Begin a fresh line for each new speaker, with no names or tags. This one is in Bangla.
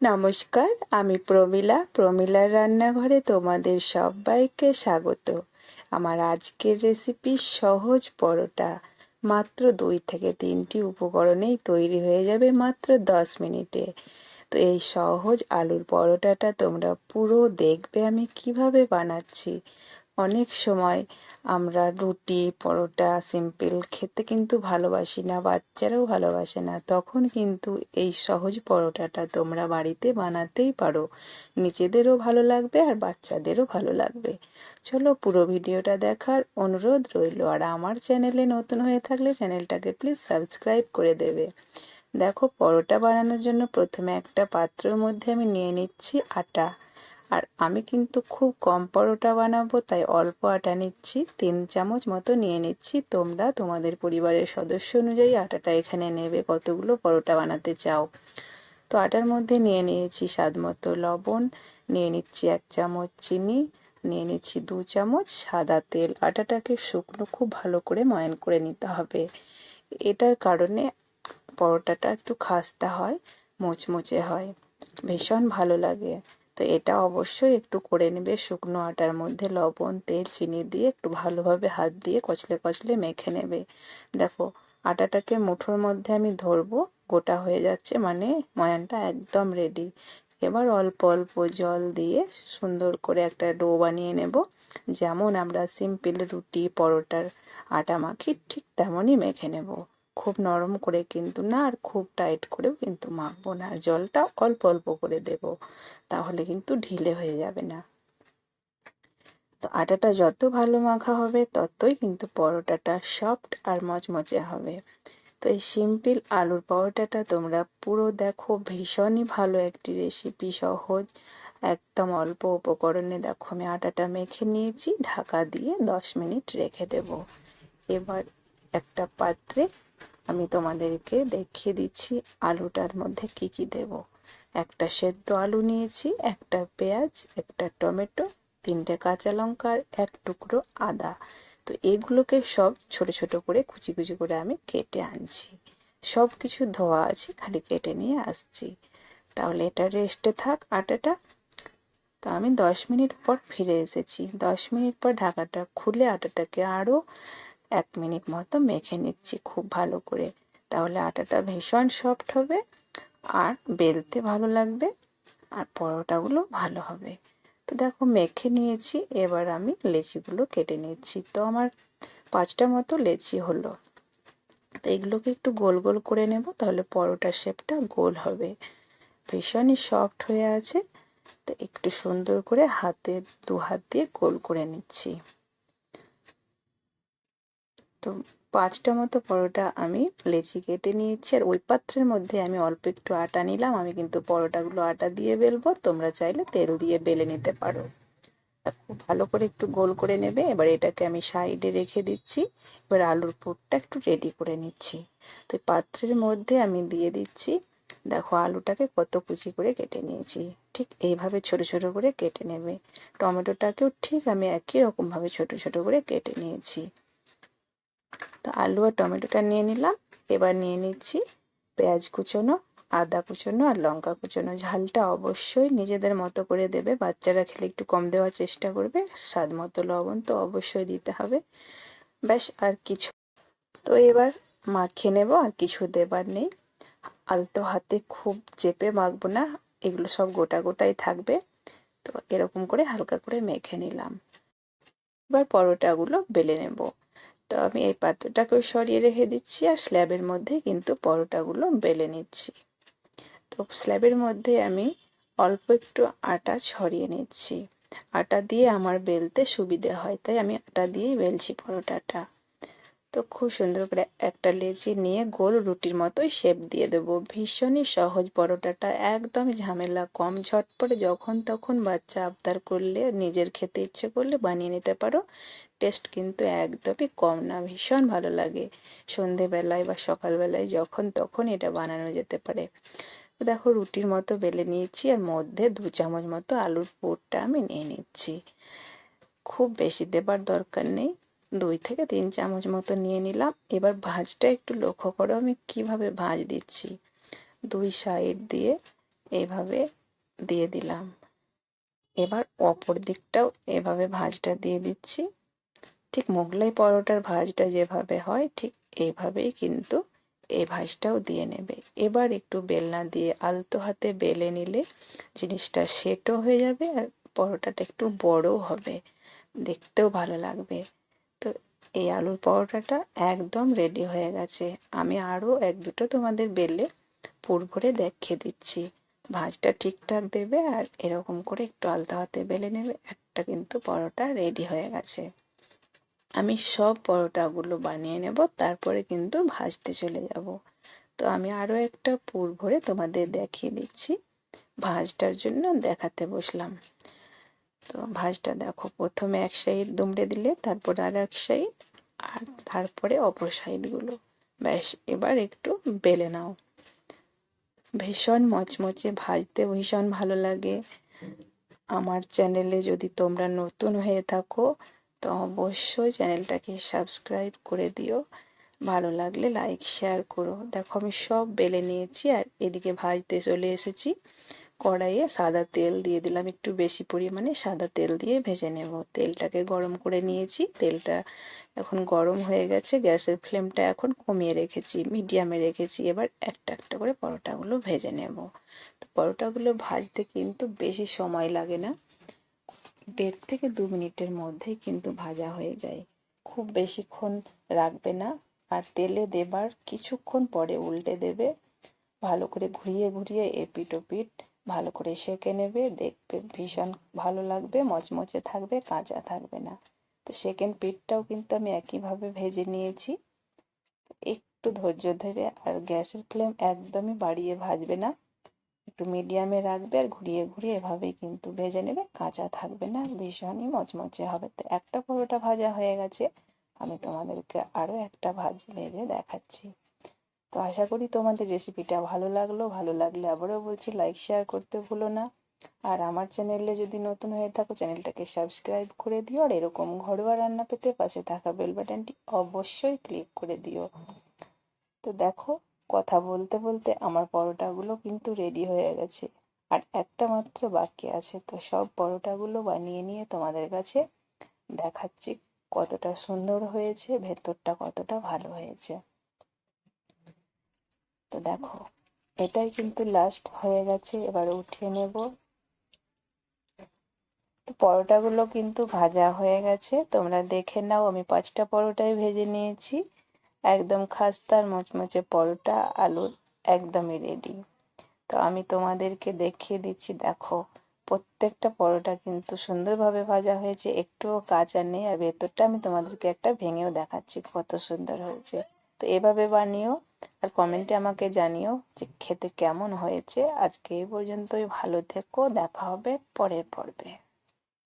নমস্কার, আমি প্রমীলা। প্রমীলার রান্নাঘরে তোমাদের সবাইকে স্বাগত। আমার আজকের রেসিপি সহজ পরোটা। মাত্র দুই থেকে তিনটি উপকরণেই তৈরি হয়ে যাবে মাত্র দশ মিনিটে। তো এই সহজ আলুর পরোটাটা তোমরা পুরো দেখবে আমি কীভাবে বানাচ্ছি। অনেক সময় আমরা রুটি, পরোটা, সিম্পল খেতে কিন্তু ভালোবাসি না, বাচ্চারাও ভালোবাসে না। তখন কিন্তু এই সহজ পরোটাটা তোমরা বাড়িতে বানাতেই পারো। নিজেদেরও ভালো লাগবে আর বাচ্চাদেরও ভালো লাগবে। চলো পুরো ভিডিওটা দেখার অনুরোধ রইল। আর আমার চ্যানেলে নতুন হয়ে থাকলে চ্যানেলটাকে প্লিজ সাবস্ক্রাইব করে দেবে। দেখো, পরোটা বানানোর জন্য প্রথমে একটা পাত্রের মধ্যে আমি নিয়ে নিচ্ছি আটা। আর আমি কিন্তু খুব কম পরোটা বানাবো, তাই অল্প আটা নিচ্ছি, তিন চামচ মতো নিয়ে নিচ্ছি। তোমরা তোমাদের পরিবারের সদস্য অনুযায়ী আটাটা এখানে নেবে, কতগুলো পরোটা বানাতে চাও। তো আটার মধ্যে নিয়ে নিয়েছি স্বাদ মতো লবণ, নিয়ে নিচ্ছি এক চামচ চিনি, নিয়ে নিচ্ছি দু চামচ সাদা তেল। আটাটাকে শুকনো খুব ভালো করে ময়ান করে নিতে হবে। এটার কারণে পরোটাটা একটু খাস্তা হয়, মুচমুচে হয়, ভীষণ ভালো লাগে। তো এটা অবশ্যই একটু করে নেবে শুকনো আটার মধ্যে লবণ, তেল, চিনি দিয়ে একটু ভালোভাবে হাত দিয়ে কচলে কচলে মেখে নেবে। দেখো, আটাটাকে মুঠোর মধ্যে আমি ধরবো, গোটা হয়ে যাচ্ছে মানে ময়ানটা একদম রেডি এবার অল্প অল্প জল দিয়ে সুন্দর করে একটা ডো বানিয়ে নেব। যেমন আমরা সিম্পল রুটি, পরোটার আটা মাখি ঠিক তেমনই মেখে নেব। খুব নরম করে কিন্তু না, আর খুব টাইট করেও কিন্তু মাখবো না। আর জলটা অল্প অল্প করে দেব, তাহলে কিন্তু ঢিলে হয়ে যাবে না। তো আটাটা যত ভালো মাখা হবে, ততই কিন্তু পরোটাটা সফট আর মচমচে হবে। তো এই সিম্পল আলুর পরোটাটা তোমরা পুরো দেখো, ভীষণই ভালো একটি রেসিপি সহজ। একদম অল্প উপকরণে দেখো, আমি আটাটা মেখে নিয়েছি, ঢাকা দিয়ে দশ মিনিট রেখে দেব। এবার একটা পাত্রে আমি তোমাদেরকে দেখিয়ে দিচ্ছি আলুটার মধ্যে কি কি দেব। একটা সেদ্ধ আলু নিয়েছি, একটা পেঁয়াজ, একটা টমেটো, তিনটে কাঁচা লঙ্কা আর এক টুকরো আদা। তো এগুলোকে সব ছোট ছোট করে কুচি কুচি করে আমি কেটে আনছি। সব কিছু ধোয়া আছে, খালি কেটে নিয়ে আসছি। তাহলে এটা রেস্টে থাক আটাটা। তো আমি দশ মিনিট পর ফিরে এসেছি। দশ মিনিট পর ঢাকাটা খুলে আটাটাকে আরও এক মিনিট মতো মেখে নিচ্ছি খুব ভালো করে। তাহলে আটাটা ভীষণ সফট হবে আর বেলতে ভালো লাগবে আর পরোটাগুলো ভালো হবে। তো দেখো মেখে নিয়েছি, এবার আমি লেচিগুলো কেটে নিচ্ছি। তো আমার পাঁচটা মতো লেচি হলো। তো এগুলোকে একটু গোল গোল করে নেব, তাহলে পরোটার শেপটা গোল হবে। ভীষণই সফট হয়ে আছে। তো একটু সুন্দর করে হাতে দু হাত দিয়ে গোল করে নিচ্ছি। তো পাঁচটা মতো পরোটা আমি লেচি কেটে নিয়েছি। আর ওই পাত্রের মধ্যে আমি অল্প একটু আটা নিলাম। আমি কিন্তু পরোটাগুলো আটা দিয়ে বেলবো। তোমরা চাইলে তেল দিয়ে বেলে নিতে পারো। খুব ভালো করে একটু গোল করে নেবে। এবার এটাকে আমি সাইডে রেখে দিচ্ছি। এবার আলুর পুরটা একটু রেডি করে নিচ্ছি। তো পাত্রের মধ্যে আমি দিয়ে দিচ্ছি। দেখো আলুটাকে কত কুচি করে কেটে নিয়েছি। ঠিক এইভাবে ছোট ছোট করে কেটে নেবে। টমেটোটাকেও ঠিক আমি একই রকমভাবে ছোট ছোট করে কেটে নিয়েছি। তো আলু আর টমেটোটা নিয়ে নিলাম। এবার নিয়ে নিচ্ছি পেঁয়াজ কুচোনো, আদা কুচোনো আর লঙ্কা কুচোনো। ঝালটা অবশ্যই নিজেদের মতো করে দেবে। বাচ্চারা খেলে একটু কম দেওয়ার চেষ্টা করবে। স্বাদ মতো লবণ তো অবশ্যই দিতে হবে। ব্যাস, আর কিছু। তো এবার মাখিয়ে নেব, আর কিছু দেবার নেই। আলতো হাতে খুব চেপে মাখবো না, এগুলো সব গোটা গোটাই থাকবে। তো এরকম করে হালকা করে মেখে নিলাম। এবার পরোটাগুলো বেলে নেব। তো আমি এই পাত্রটাকেও সরিয়ে রেখে দিচ্ছি আর স্ল্যাবের মধ্যে কিন্তু পরোটাগুলো বেলে নিচ্ছি। তো স্ল্যাবের মধ্যে আমি অল্প একটু আটা ছড়িয়ে নিচ্ছি। আটা দিয়ে আমার বেলতে সুবিধে হয়, তাই আমি আটা দিয়েই বেলছি পরোটাটা। তো খুব সুন্দর করে একটা লেচি নিয়ে গোল রুটির মতোই শেপ দিয়ে দেবো। ভীষণই সহজ পরোটাটা একদম ঝামেলা কম। ঝটপট যখন তখন বাচ্চা আবদার করলে, নিজের খেতে ইচ্ছে করলে বানিয়ে নিতে পারো। টেস্ট কিন্তু একদমই কম না, ভীষণ ভালো লাগে। সন্ধেবেলায় বা সকালবেলায় যখন তখন এটা বানানো যেতে পারে। দেখো, রুটির মতো বেলে নিয়েছি আর মধ্যে দু চামচ মতো আলুর পুরটা আমি নিয়ে নিচ্ছি। খুব বেশি দেবার দরকার নেই। দুই থেকে তিন চামচ মতো নিয়ে নিলাম। এবার ভাঁজটা একটু লক্ষ্য করো, আমি কীভাবে ভাঁজ দিচ্ছি। দুই সাইড দিয়ে এভাবে দিয়ে দিলাম। এবার অপর দিকটাও এভাবে ভাঁজটা দিয়ে দিচ্ছি। ঠিক মোগলাই পরোটার ভাঁজটা যেভাবে হয়, ঠিক এইভাবেই কিন্তু এই ভাঁজটাও দিয়ে নেবে। এবার একটু বেলনা দিয়ে আলতো হাতে বেলে নিলে জিনিসটা সেটও হয়ে যাবে আর পরোটাটা একটু বড়ও হবে। দেখতেও ভালো লাগবে। তো এই আলুর পরোটাটা একদম রেডি হয়ে গেছে। আমি আরও এক দুটো তোমাদের বেলে পুর ভরে দেখিয়ে দিচ্ছি। ভাজটা ঠিকঠাক দেবে আর এরকম করে একটু আলতা হাতে বেলে নেবে, একটা কিন্তু পরোটা রেডি হয়ে গেছে। আমি সব পরোটাগুলো বানিয়ে নেব, তারপরে কিন্তু ভাজতে চলে যাব। তো আমি আরও একটা পুর ভরে তোমাদের দেখিয়ে দিচ্ছি। ভাজটার জন্য দেখাতে বসলাম। তো ভাজটা দেখো, প্রথমে এক সাইড দুমড়ে দিলে, তারপর আর এক সাইড, আর তারপরে অপর সাইডগুলো। ব্যাস, এবার একটু বেলে নাও। ভীষণ মচমচে ভাজতে ভীষণ ভালো লাগে। আমার চ্যানেলে যদি তোমরা নতুন হয়ে থাকো, তো অবশ্যই চ্যানেলটাকে সাবস্ক্রাইব করে দিও। ভালো লাগলে লাইক, শেয়ার করো। দেখো, আমি সব বেলে নিয়েছি আর এদিকে ভাজতে চলে এসেছি। কড়াইয়ে সাদা তেল দিয়ে দিলাম একটু বেশি পরিমাণে। সাদা তেল দিয়ে ভেজে নেব। তেলটাকে গরম করে নিয়েছি। তেলটা এখন গরম হয়ে গেছে। গ্যাসের ফ্লেমটা এখন কমিয়ে রেখেছি, মিডিয়ামে রেখেছি। এবার একটা একটা করে পরোটাগুলো ভেজে নেব। তো পরোটাগুলো ভাজতে কিন্তু বেশি সময় লাগে না। দেড় থেকে দু মিনিটের মধ্যেই কিন্তু ভাজা হয়ে যায়। খুব বেশিক্ষণ রাখবে না। আর তেলে দেবার কিছুক্ষণ পরে উল্টে দেবে। ভালো করে ঘুরিয়ে ঘুরিয়ে এপিট ওপিট ভালো করে সেঁকে নেবে, দেখবে ভীষণ ভালো লাগবে, মচমচে থাকবে, কাঁচা থাকবে না। তো সেকেন্ড পিঠটাও কিন্তু আমি একইভাবে ভেজে নিয়েছি। একটু ধৈর্য ধরে আর গ্যাসের ফ্লেম একদমই বাড়িয়ে ভাজবে না। একটু মিডিয়ামে রাখবে আর ঘুরিয়ে ঘুরিয়ে এভাবেই কিন্তু ভেজে নেবে, কাঁচা থাকবে না, ভীষণই মচমচে হবে। তো একটা পরোটা ভাজা হয়ে গেছে, আমি তোমাদেরকে আরও একটা ভাজ ভেজে দেখাচ্ছি। তো আশা করি তোমাদের রেসিপিটা ভালো লাগল। ভালো লাগলে আবারও বলছি লাইক শেয়ার করতে ভুলো না। আর আমার চ্যানেলে যদি নতুন হয়ে থাকো চ্যানেলটাকে সাবস্ক্রাইব করে দিও। আর এরকম ঘরোয়া রান্না পেতে পাশে থাকা বেল বাটনটি অবশ্যই ক্লিক করে দিও। তো দেখো, কথা বলতে বলতে আমার পরোটাগুলো কিন্তু রেডি হয়ে গেছে। আর একটা মাত্র বাকি আছে, তো সব পরোটাগুলো বানিয়ে নিয়ে তোমাদের কাছে দেখাচ্ছি কতটা সুন্দর হয়েছে, ভেতরটা কতটা ভালো হয়েছে। তো দেখো, এটাই কিন্তু লাস্ট হয়ে গেছে, এবার উঠিয়ে নেব। তো পরোটাগুলো কিন্তু ভাজা হয়ে গেছে, তোমরা দেখে নাও, আমি পাঁচটা পরোটাই ভেজে নিয়েছি। একদম খাস্তার মচমচে পরোটা আলুর একদমই রেডি তো আমি তোমাদেরকে দেখিয়ে দিচ্ছি, দেখো, প্রত্যেকটা পরোটা কিন্তু সুন্দরভাবে ভাজা হয়েছে, একটুও কাঁচা নেই, আর ভেতরটা আমি তোমাদেরকে একটা ভেঙেও দেখাচ্ছি কত সুন্দর হয়েছে। তো এভাবে বানিও আর কমেন্টে আমাকে জানিও যে খেতে কেমন হয়েছে। আজকে এই পর্যন্তই, ভালো থেকো, দেখা হবে পরের পর্বে।